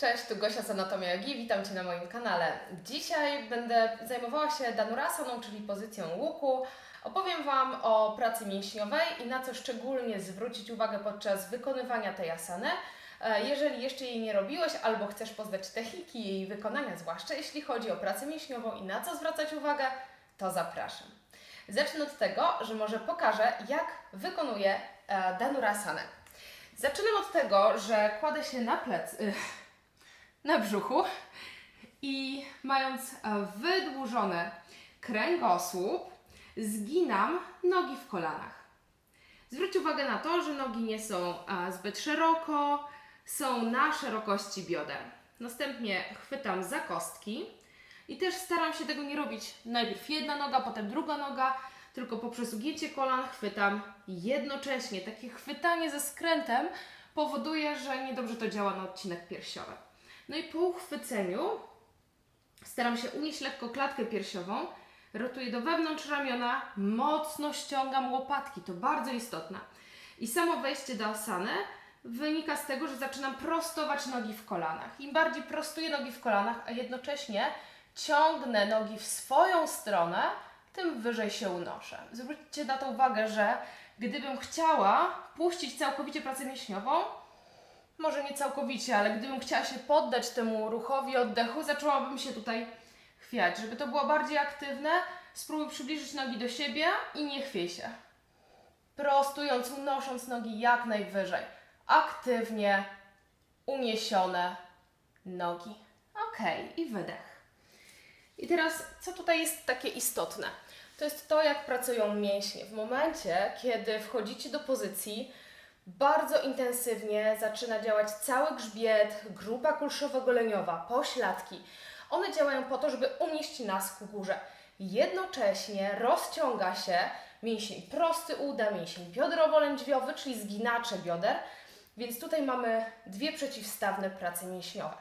Cześć, tu Gosia z Anatomia Jogi, witam Cię na moim kanale. Dzisiaj będę zajmowała się Danurasaną, czyli pozycją łuku. Opowiem Wam o pracy mięśniowej i na co szczególnie zwrócić uwagę podczas wykonywania tej asany. E, Jeżeli jeszcze jej nie robiłeś albo chcesz poznać techniki jej wykonania, zwłaszcza jeśli chodzi o pracę mięśniową i na co zwracać uwagę, to zapraszam. Zacznę od tego, że może pokażę, jak wykonuję e, Danurasanę. Zaczynam od tego, że kładę się na plec, y, na brzuchu i mając e, wydłużony kręgosłup, zginam nogi w kolanach. Zwróć uwagę na to, że nogi nie są e, zbyt szeroko, są na szerokości bioder. Następnie chwytam za kostki i też staram się tego nie robić najpierw jedna noga, potem druga noga, tylko poprzez ugięcie kolan chwytam jednocześnie. Takie chwytanie ze skrętem powoduje, że niedobrze to działa na odcinek piersiowy. No i po uchwyceniu staram się unieść lekko klatkę piersiową, rotuję do wewnątrz ramiona, mocno ściągam łopatki, to bardzo istotne. I samo wejście do asany wynika z tego, że zaczynam prostować nogi w kolanach. Im bardziej prostuję nogi w kolanach, a jednocześnie ciągnę nogi w swoją stronę, tym wyżej się unoszę. Zwróćcie na to uwagę, że gdybym chciała puścić całkowicie pracę mięśniową, może nie całkowicie, ale gdybym chciała się poddać temu ruchowi oddechu, zaczęłabym się tutaj chwiać. Żeby to było bardziej aktywne, spróbuj przybliżyć nogi do siebie i nie chwiej się. Prostując, unosząc nogi jak najwyżej. Aktywnie uniesione nogi. Ok, i wydech. I teraz, co tutaj jest takie istotne? To jest to, jak pracują mięśnie. W momencie, kiedy wchodzicie do pozycji, bardzo intensywnie zaczyna działać cały grzbiet, grupa kulszowo-goleniowa, pośladki. One działają po to, żeby unieść nas ku górze. Jednocześnie rozciąga się mięsień prosty uda, mięsień biodrowo-lędźwiowy, czyli zginacze bioder, więc tutaj mamy dwie przeciwstawne prace mięśniowe.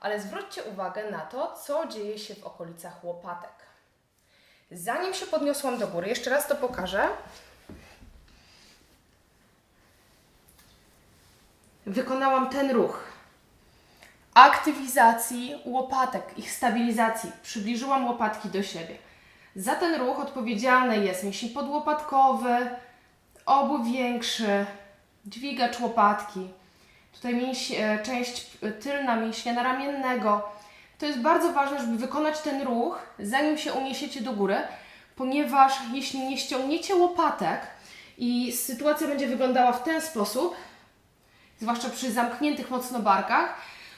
Ale zwróćcie uwagę na to, co dzieje się w okolicach łopatek. Zanim się podniosłam do góry, jeszcze raz to pokażę. Wykonałam ten ruch aktywizacji łopatek, ich stabilizacji. Przybliżyłam łopatki do siebie. Za ten ruch odpowiedzialny jest mięsień podłopatkowy, obu większy, dźwigacz łopatki. Tutaj mięś, e, część e, tylna mięśnia ramiennego. To jest bardzo ważne, żeby wykonać ten ruch, zanim się uniesiecie do góry, ponieważ jeśli nie ściągniecie łopatek i sytuacja będzie wyglądała w ten sposób, zwłaszcza przy zamkniętych mocno barkach,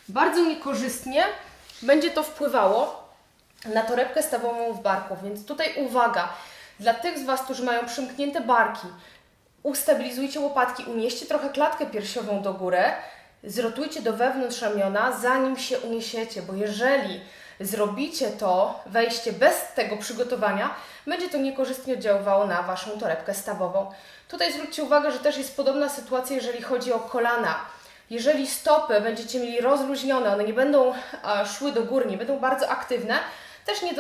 bardzo niekorzystnie będzie to wpływało na torebkę stawową w barku. Więc tutaj uwaga, dla tych z Was, którzy mają przymknięte barki, ustabilizujcie łopatki, unieście trochę klatkę piersiową do góry, zrotujcie do wewnątrz ramiona, zanim się uniesiecie, bo jeżeli zrobicie to wejście bez tego przygotowania, będzie to niekorzystnie oddziaływało na Waszą torebkę stawową. Tutaj zwróćcie uwagę, że też jest podobna sytuacja, jeżeli chodzi o kolana. Jeżeli stopy będziecie mieli rozluźnione, one nie będą szły do góry, nie będą bardzo aktywne, też nie,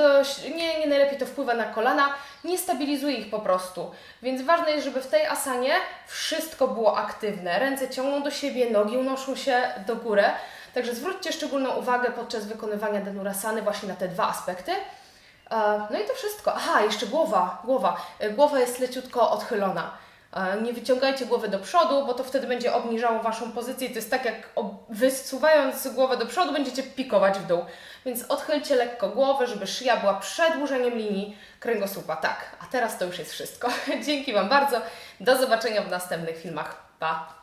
nie, nie najlepiej to wpływa na kolana, nie stabilizuje ich po prostu. Więc ważne jest, żeby w tej asanie wszystko było aktywne. Ręce ciągną do siebie, nogi unoszą się do góry. Także zwróćcie szczególną uwagę podczas wykonywania Danurasany właśnie na te dwa aspekty. E, No i to wszystko. Aha, jeszcze głowa. Głowa, E, głowa jest leciutko odchylona. E, Nie wyciągajcie głowy do przodu, bo to wtedy będzie obniżało Waszą pozycję. To jest tak, jak wysuwając głowę do przodu, będziecie pikować w dół. Więc odchylcie lekko głowę, żeby szyja była przedłużeniem linii kręgosłupa. Tak, a teraz to już jest wszystko. Dzięki Wam bardzo. Do zobaczenia w następnych filmach. Pa!